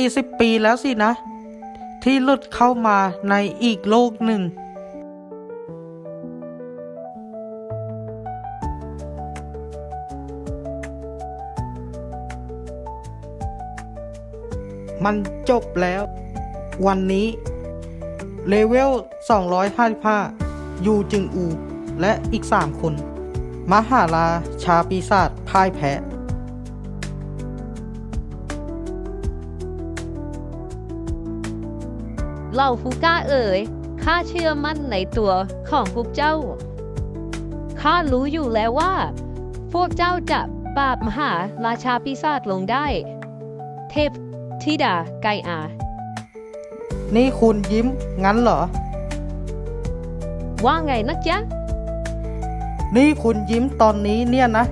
40 ปีแล้วสินะ ที่หลุดเข้ามาในอีกโลกหนึ่ง มันจบแล้ว วันนี้ เลเวล 255 ยูจึงอู และอีก 3 คน มหาลาชาปีศาจพ่ายแพ้ เหล่าฟูก้าเอ๋ยข้าเชื่อมั่นในตัวของพวกเจ้าข้ารู้อยู่แล้วว่า พวกเจ้าจะปราบมหาราชาปีศาจลงได้ เทพธิดาไกอา นี่คุณยิ้มงั้นเหรอ ว่าไงนะจ๊ะ นี่คุณยิ้มตอนนี้เนี่ยนะ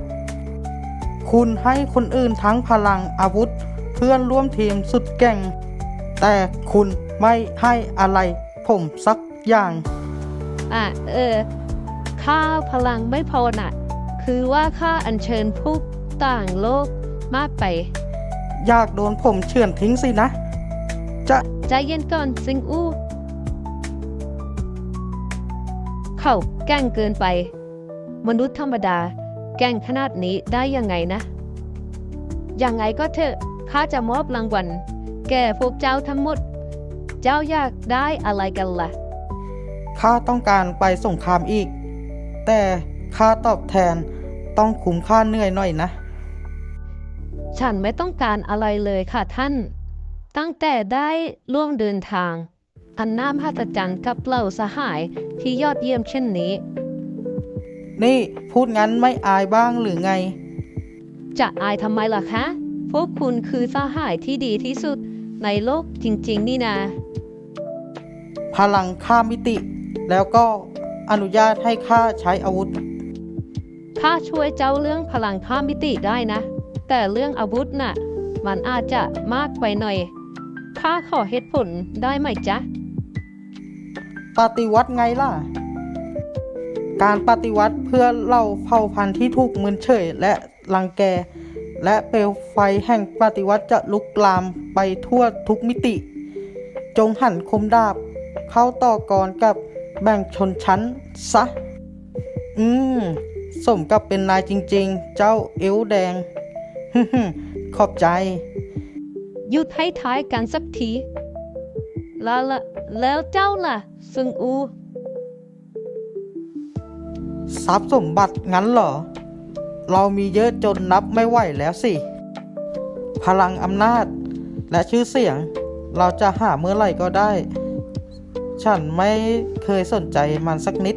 คุณให้คนอื่นทั้งพลังอาวุธ เพื่อนร่วมทีมสุดแกร่ง แต่คุณไม่ให้อะไรผมสักอย่าง อะ เออข้าพลังไม่พอน่ะ คือว่าข้าอัญเชิญผู้ต่างโลกมาไป อยากโดนผมเฉือนทิ้งสินะ จะใจเย็นก่อนซิงอู้ เขาแกล้งเกินไป มนุษย์ธรรมดา แกล้งขนาดนี้ได้ยังไงนะ ยังไงก็เถอะข้าจะมอบรางวัล แก่พวกเจ้าทั้งหมด เจ้าอยากได้อะไรกันล่ะ ข้าต้องการไปสงครามอีก แต่ค่าตอบแทนต้องคุ้มค่าเหนื่อยหน่อยนะ ฉันไม่ต้องการอะไรเลยค่ะท่าน ตั้งแต่ได้ร่วมเดินทาง อันน่ามหัศจรรย์กับเหล่าสหายที่ยอดเยี่ยมเช่นนี้ นี่พูดงั้นไม่อายบ้างหรือไง จะอายทำไมล่ะคะ พวกคุณคือสหายที่ดีที่สุด ในโลกจริง ๆ นี่นา พลังข้ามมิติ แล้วก็อนุญาตให้ข้าใช้อาวุธ ข้าช่วยเจ้าเรื่องพลังข้ามมิติได้นะ แต่เรื่องอาวุธน่ะ มันอาจจะมากไปหน่อย ข้าขอเหตุผลได้ไหมจ๊ะ ปฏิวัติไงล่ะ การปฏิวัติเพื่อเหล่าเผ่าพันธุ์ที่ถูกมึนเฉยและรังแก และเปลวไฟแห่งปฏิวัติจะลุกลามไปทั่วทุกมิติ จงหันคมดาบ เข้าต่อกรกับแบ่งชนชั้นซะ อืม สมกับเป็นนายจริงๆ เจ้าเอวแดง ขอบใจ หยุดให้ท้ายกันสักทีแล้วละแล้วเจ้าล่ะ ซึงอู ทรัพย์สมบัติงั้นเหรอ เรามีเยอะจนนับไม่ไหวแล้วสิ พลังอำนาจและชื่อเสียงเราจะหาเมื่อไหร่ก็ได้ ฉันไม่เคยสนใจมันสักนิด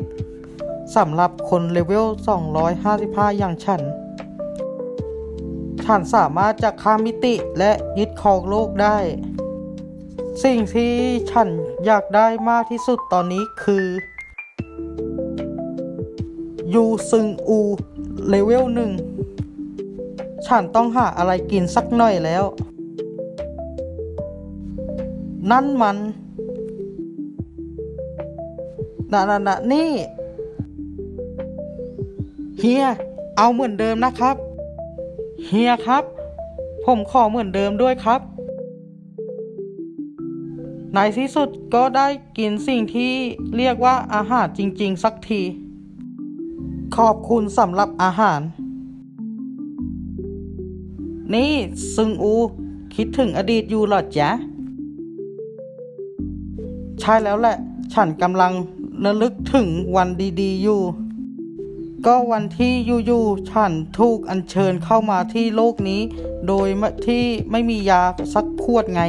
สำหรับคนเลเวล 255 อย่างฉัน ฉันสามารถจะข้ามมิติและยึดครองโลกได้ สิ่งที่ฉันอยากได้มากที่สุดตอนนี้คือ ยูซึงอู เลเวลหนึ่ง ฉันต้องหาอะไรกินสักหน่อยแล้ว นั่นมันน่ะน่ะนะนี่ เฮีย เอาเหมือนเดิมนะครับ เฮียครับ ผมขอเหมือนเดิมด้วยครับ ในที่สุดก็ได้กินสิ่งที่เรียกว่าอาหารจริง ๆ สักที ขอบคุณสำหรับอาหาร นี่ซึงอู คิดถึงอดีตอยู่หรอจ๊ะ ใช่แล้วแหละ ฉันกำลังระลึกถึงวันดีๆอยู่ ก็วันที่อยู่ๆฉันถูกอัญเชิญเข้ามาที่โลกนี้ โดยไม่ที่ไม่มียาสักขวดไง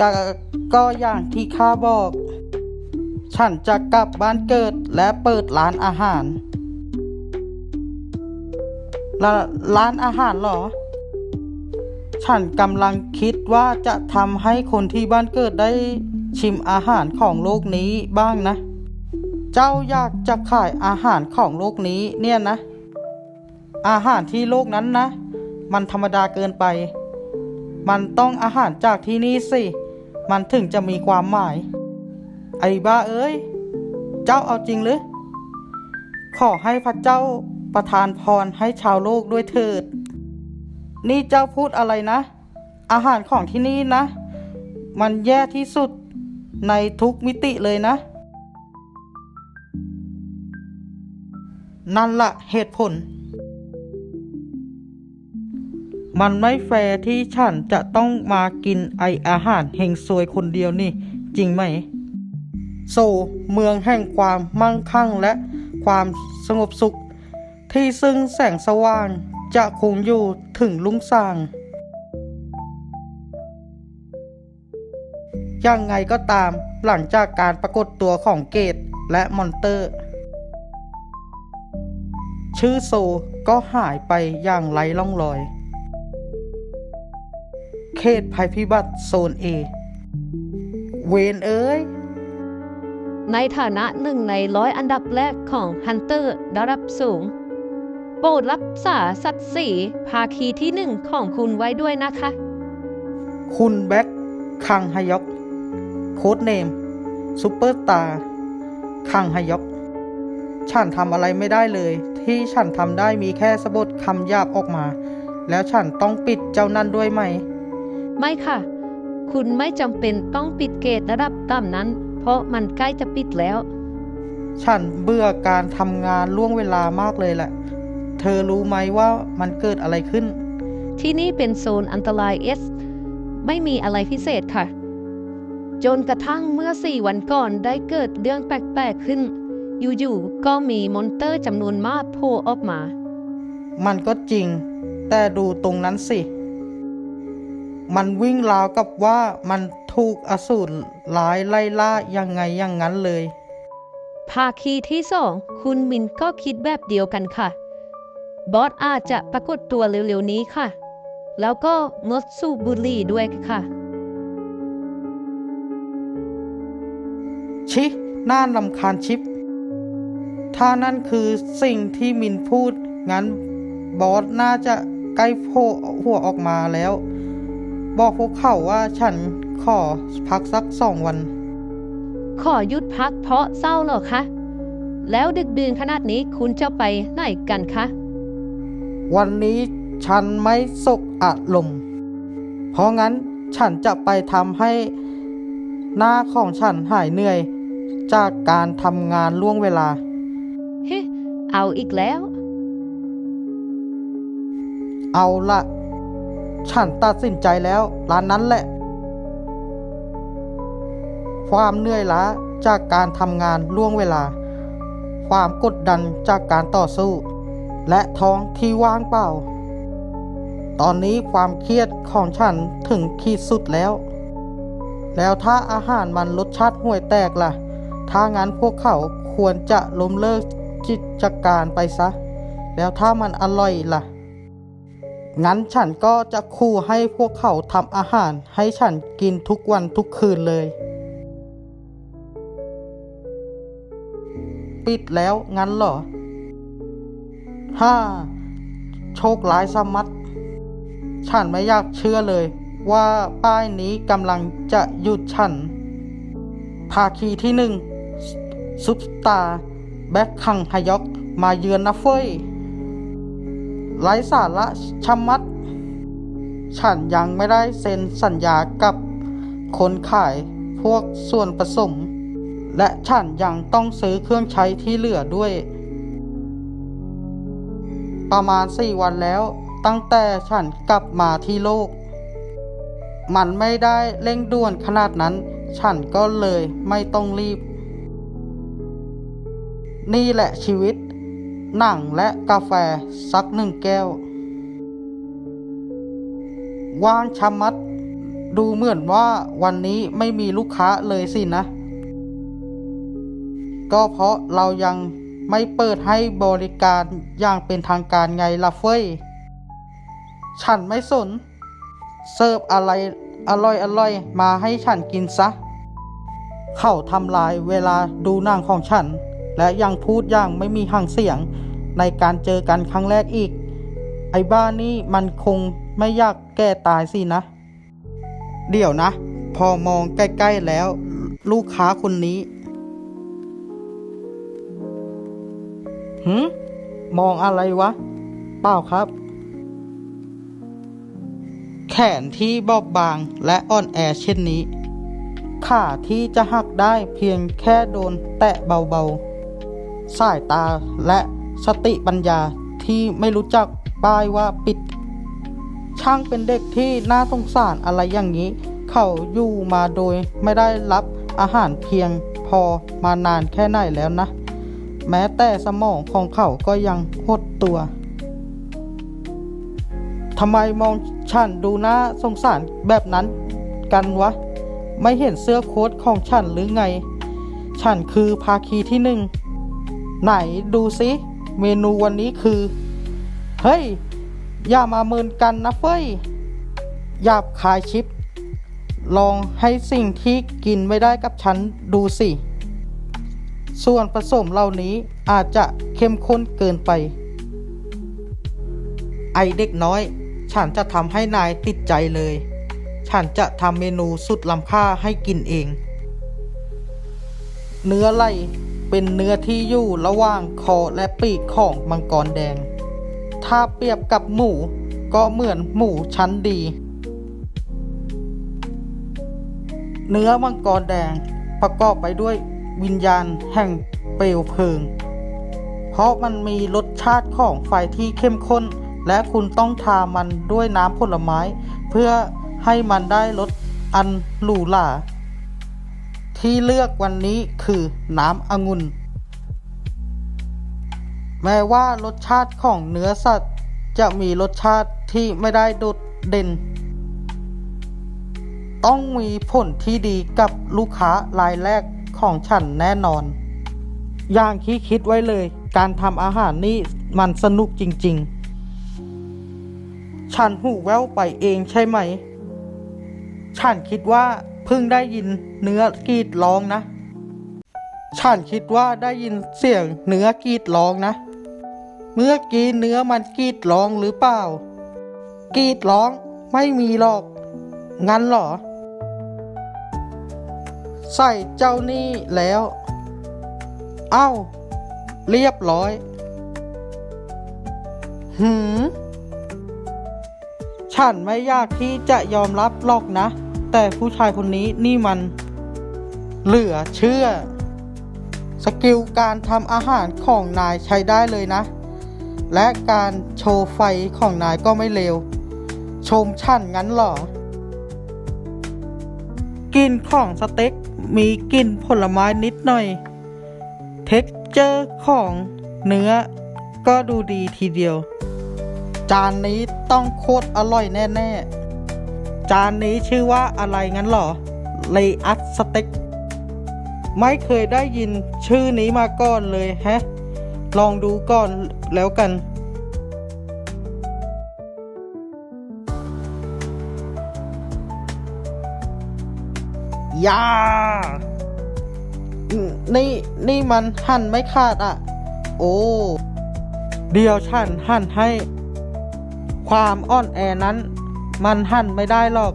กก็อย่างที่ข้าบอก ฉันจะกลับบ้านเกิดและเปิดร้านอาหารร้าร้านอาหารเหรอ ฉันกำลังคิดว่าจะทำให้คนที่บ้านเกิดได้ชิมอาหารของโลกนี้บ้างนะ เจ้าอยากจะขายอาหารของโลกนี้เนี่ยนะ อาหารที่โลกนั้นนะ มันธรรมดาเกินไป มันต้องอาหารจากที่นี่สิ มันถึงจะมีความหมาย ไอ้บ้าเอ้ย เจ้าเอาจริงหรือ ขอให้พระเจ้าประทานพรให้ชาวโลกด้วยเถิด นี่เจ้าพูดอะไรนะ อาหารของที่นี่นะ มันแย่ที่สุดในทุกมิติเลยนะ นั่นละเหตุผล มันไม่แฟร์ที่ฉันจะต้องมากินไออาหารเฮงซวยคนเดียวนี่ จริงไหม โซเมืองแห่งความมั่งคั่งและความสงบสุข ที่ซึ่งแสงสว่างจะคงอยู่ถึงลุงสางยังไงก็ตามหลังจากการปรากฏตัวของเกตและมอนเตอร์ ชื่อโซก็หายไปอย่างไร้ร่องรอย เขตภัยพิบัติโซนเอ เวนเอ้ย ในฐานะหนึ่งในร้อยอันดับแรกของฮันเตอร์ระดับสูง โปรดรักษาสัตว์สีภาคีที่หนึ่งของคุณไว้ด้วยนะคะ คุณแบ็คคังฮยอกโค้ดเนมซูเปอร์สตาร์คังฮยอกฉันทำอะไรไม่ได้เลย ที่ฉันทำได้มีแค่สะบดคำหยาบออกมา แล้วฉันต้องปิดเจ้านั่นด้วยไหม ไม่ค่ะ คุณไม่จำเป็นต้องปิดเกตระดับต่ำนั้นเพ ราะมันใกล้จะปิดแล้ว ฉันเบื่อการทำงานล่วงเวลามากเลยแหละ เธอรู้ไหมว่ามันเกิดอะไรขึ้น ที่นี่เป็นโซนอันตรายเอส ไม่มีอะไรพิเศษค่ะ จนกระทั่งเมื่อสี่วันก่อนได้เกิดเรื่องแปลกๆขึ้น อยู่ๆ ก็มีมอนเตอร์จำนวนมากโผล่ออกมา มันก็จริง แต่ดูตรงนั้นสิ มันวิ่งราวกับว่ามัน ถูกอสูรร้ายไล่ล่ายังไงอย่างนั้นเลย ภาคีที่สองคุณมินก็คิดแบบเดียวกันค่ะ บอสอาจจะปรากฏตัวเร็วๆนี้ค่ะ แล้วก็งดสูบบุหรี่ด้วยค่ะ ชิ น่าลำคาญชิป ถ้านั่นคือสิ่งที่มินพูด งั้นบอสน่าจะใกล้โผล่หัวออกมาแล้ว บอกพวกเขาว่าฉัน ขอพักสักสองวัน ขอหยุดพักเพราะเศร้าเหรอคะ แล้วดึกดื่นขนาดนี้คุณจะไปไหนกันคะ วันนี้ฉันไม่สกอารมณ์เพราะงั้นฉันจะไปทำให้หน้าของฉันหายเหนื่อย จากการทำงานล่วงเวลา เฮ้เอาอีกแล้ว เอาละ ฉันตัดสินใจแล้วร้านนั้นแหละ ความเหนื่อยล้าจากการทำงานล่วงเวลา ความกดดันจากการต่อสู้ และท้องที่ว่างเปล่า ตอนนี้ความเครียดของฉันถึงขีดสุดแล้ว แล้วถ้าอาหารมันรสชาติห่วยแตกล่ะ ถ้างั้นพวกเขาควรจะล้มเลิกจิตการไปซะ แล้วถ้ามันอร่อยล่ะ งั้นฉันก็จะคู่ให้พวกเขาทำอาหารให้ฉันกินทุกวันทุกคืนเลย ปิดแล้วงั้นเหรอฮ่าโชคร้ายสมัดฉันไม่อยากเชื่อเลย ว่าป้ายนี้กำลังจะหยุดฉัน ภาคีที่หนึ่งซุปตา แบ็คคังฮยอกมาเยือนนะเฟ้ยไร้สาระชะมัด ฉันยังไม่ได้เซ็นสัญญากับคนขายพวกส่วนผสม และฉันยังต้องซื้อเครื่องใช้ที่เหลือด้วย ประมาณสี่วันแล้วตั้งแต่ฉันกลับมาที่โลก มันไม่ได้เร่งด่วนขนาดนั้น ฉันก็เลยไม่ต้องรีบ นี่แหละชีวิต หนังและกาแฟสักหนึ่งแก้ว ว่างชะมัด ดูเหมือนว่าวันนี้ไม่มีลูกค้าเลยสินะ ก็เพราะเรายังไม่เปิดให้บริการอย่างเป็นทางการไงล่ะเฟย ฉันไม่สน เสิร์ฟอะไรอร่อยอร่อยมาให้ฉันกินซะ เขาทำลายเวลาดูหนังของฉัน และยังพูดอย่างไม่มีห่างเสียงในการเจอกันครั้งแรกอีก ไอ้บ้านนี่มันคงไม่อยากแก้ตายสินะ เดี๋ยวนะ พอมองใกล้ ๆแล้ว ลูกค้าคนนี้ หืมมองอะไรวะ เปล่าครับแคนที่บอบบางและอ่อนแอเช่นนี้ ขาที่จะหักได้เพียงแค่โดนแตะเบาๆ สายตาและสติปัญญาที่ไม่รู้จักป้ายว่าปิด ช่างเป็นเด็กที่น่าสงสารอะไรอย่างนี้ เขาอยู่มาโดยไม่ได้รับอาหารเพียงพอมานานแค่ไหนแล้วนะ แม้แต่สมองของเขาก็ยังหดตัวทำไมมองฉันดูน่าสงสารแบบนั้นกันวะ ไม่เห็นเสื้อโค้ทของฉันหรือไง ฉันคือภาคีที่หนึ่ง ไหนดูสิเมนูวันนี้คือ เฮ้ย อย่ามาเมินกันนะเฟ้ยหยาบคายชิป ลองให้สิ่งที่กินไม่ได้กับฉันดูสิ ส่วนผสมเหล่านี้อาจจะเข้มข้นเกินไป ไอเด็กน้อย ฉันจะทำให้นายติดใจเลย ฉันจะทำเมนูสุดล้ำค่าให้กินเอง เนื้อไล่เป็นเนื้อที่อยู่ระหว่างคอและปีกของมังกรแดง ถ้าเปรียบกับหมูก็เหมือนหมูชั้นดี เนื้อมังกรแดงประกอบไปด้วย วิญญาณแห่งเปลวเพลิง เพราะมันมีรสชาติของไฟที่เข้มข้น และคุณต้องทามันด้วยน้ำผลไม้ เพื่อให้มันได้รสอันหรูหราที่เลือกวันนี้คือน้ำองุ่น แม้ว่ารสชาติของเนื้อสัตว์จะมีรสชาติที่ไม่ได้โดดเด่น ต้องมีผลที่ดีกับลูกค้ารายแรก ของฉันแน่นอน อย่างที่คิดไว้เลย การทำอาหารนี่มันสนุกจริง ๆ ฉันหูแววไปเองใช่ไหม ฉันคิดว่าเพิ่งได้ยินเนื้อกรีดร้องนะ ฉันคิดว่าได้ยินเสียงเนื้อกรีดร้องนะ เมื่อกี้เนื้อมันกรีดร้องหรือเปล่า กรีดร้องไม่มีหรอก งั้นเหรอ ใส่เจ้านี่แล้ว เอ้า เรียบร้อย หืม ฉันไม่ยากที่จะยอมรับหรอกนะ แต่ผู้ชายคนนี้นี่มัน เหลือเชื่อ สกิลการทำอาหารของนายใช้ได้เลยนะ และการโชว์ไฟของนายก็ไม่เลว ชมฉันงั้นเหรอกินของสเต็ก มีกลิ่นผลไม้นิดหน่อย เท็กเจอร์ของเนื้อก็ดูดีทีเดียว จานนี้ต้องโคตรอร่อยแน่ๆ จานนี้ชื่อว่าอะไรงั้นหรอเลอัสสเต็กไม่เคยได้ยินชื่อนี้มาก่อนเลยแฮะ ลองดูก่อนแล้วกัน ยา นี่นี่มันหั่นไม่ขาดอะ โอ้ เดียวฉันหั่นให้ ความอ่อนแอนั้น มันหั่นไม่ได้หรอก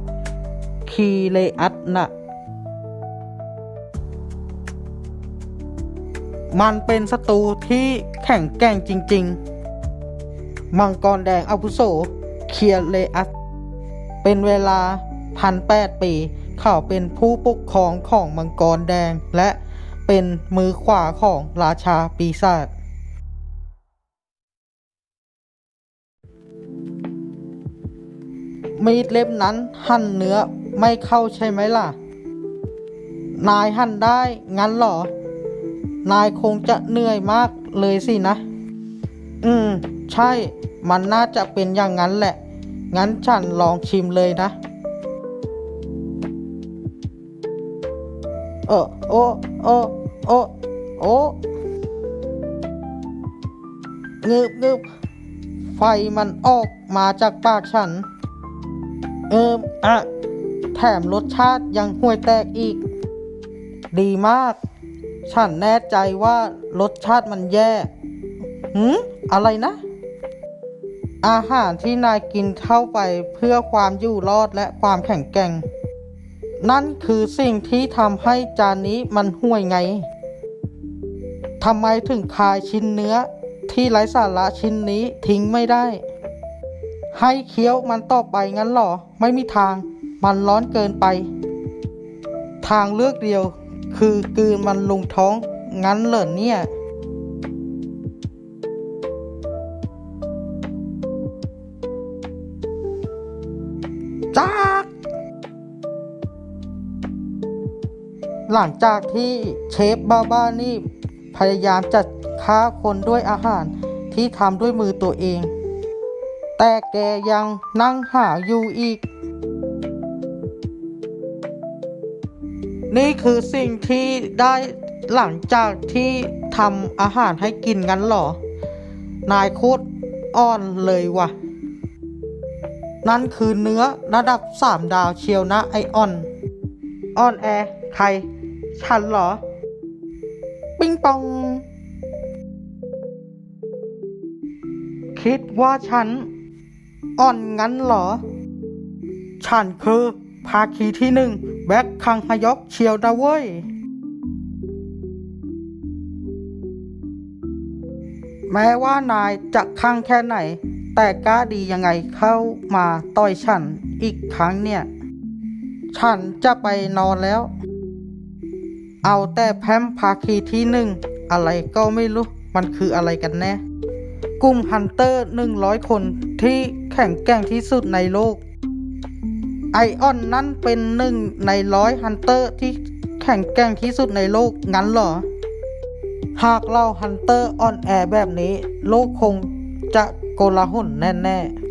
คีเลอัสน่ะมันเป็นศัตรูที่แข็งแกร่งจริง ๆ มังกรแดงอาวุโส เคียเลอัส เป็นเวลาพันแปดปี เขาเป็นผู้ปกครองของมังกรแดง และเป็นมือขวาของราชาปีศาจมีดเล่มนั้นหั่นเนื้อไม่เข้าใช่ไหมล่ะ นายหั่นได้งั้นเหรอ นายคงจะเหนื่อยมากเลยสินะ อืม ใช่ มันน่าจะเป็นอย่างนั้นแหละ งั้นฉันลองชิมเลยนะ เอโอโอโอโองืบงืบไฟมันออกมาจากปากฉัน เอออะแถมรสชาติยังห่วยแตกอีก ดีมาก ฉันแน่ใจว่ารสชาติมันแย่หืมอะไรนะ อาหารที่นายกินเข้าไปเพื่อความอยู่รอดและความแข็งแกร่ง นั่นคือสิ่งที่ทำให้จานนี้มันห่วยไงทำไมถึงคายชิ้นเนื้อที่ไร้สาระชิ้นนี้ทิ้งไม่ได้ ให้เคี้ยวมันต่อไปงั้นหรอ ไม่มีทาง มันร้อนเกินไป ทางเลือกเดียว คือกืนมันลงท้องงั้นเหรอเนี่ย หลังจากที่เชฟบ้าบ้านี่พยายามจะฆ่าคนด้วยอาหารที่ทำด้วยมือตัวเอง แต่แกยังนั่งหาอยู่อีก นี่คือสิ่งที่ได้หลังจากที่ทำอาหารให้กินกันหรอ นายโคตรอ่อนเลยว่ะ นั่นคือเนื้อระดับสามดาวเชียวนะไอออนออนแอใคร ฉันเหรอ ปิงปอง คิดว่าฉัน อ่อนงั้นเหรอ ฉันคือภาคีที่หนึ่ง แบ็คคังฮยอกเชียวนะเว้ย แม้ว่านายจะข้างแค่ไหน แต่กล้าดียังไงเข้ามาต่อยฉันอีกครั้งเนี่ย ฉันจะไปนอนแล้ว เอาแต่แพมภาคีที่หนึ่งอะไรก็ไม่รู้ มันคืออะไรกันแน่ กลุ่มฮันเตอร์หนึ่งร้อยคนที่แข็งแกร่งที่สุดในโลก ไอออนนั้นเป็นหนึ่งในร้อยฮันเตอร์ที่แข็งแกร่งที่สุดในโลกงั้นเหรอ หากเราฮันเตอร์ออนแอร์แบบนี้ โลกคงจะโกลาหลแน่ ๆ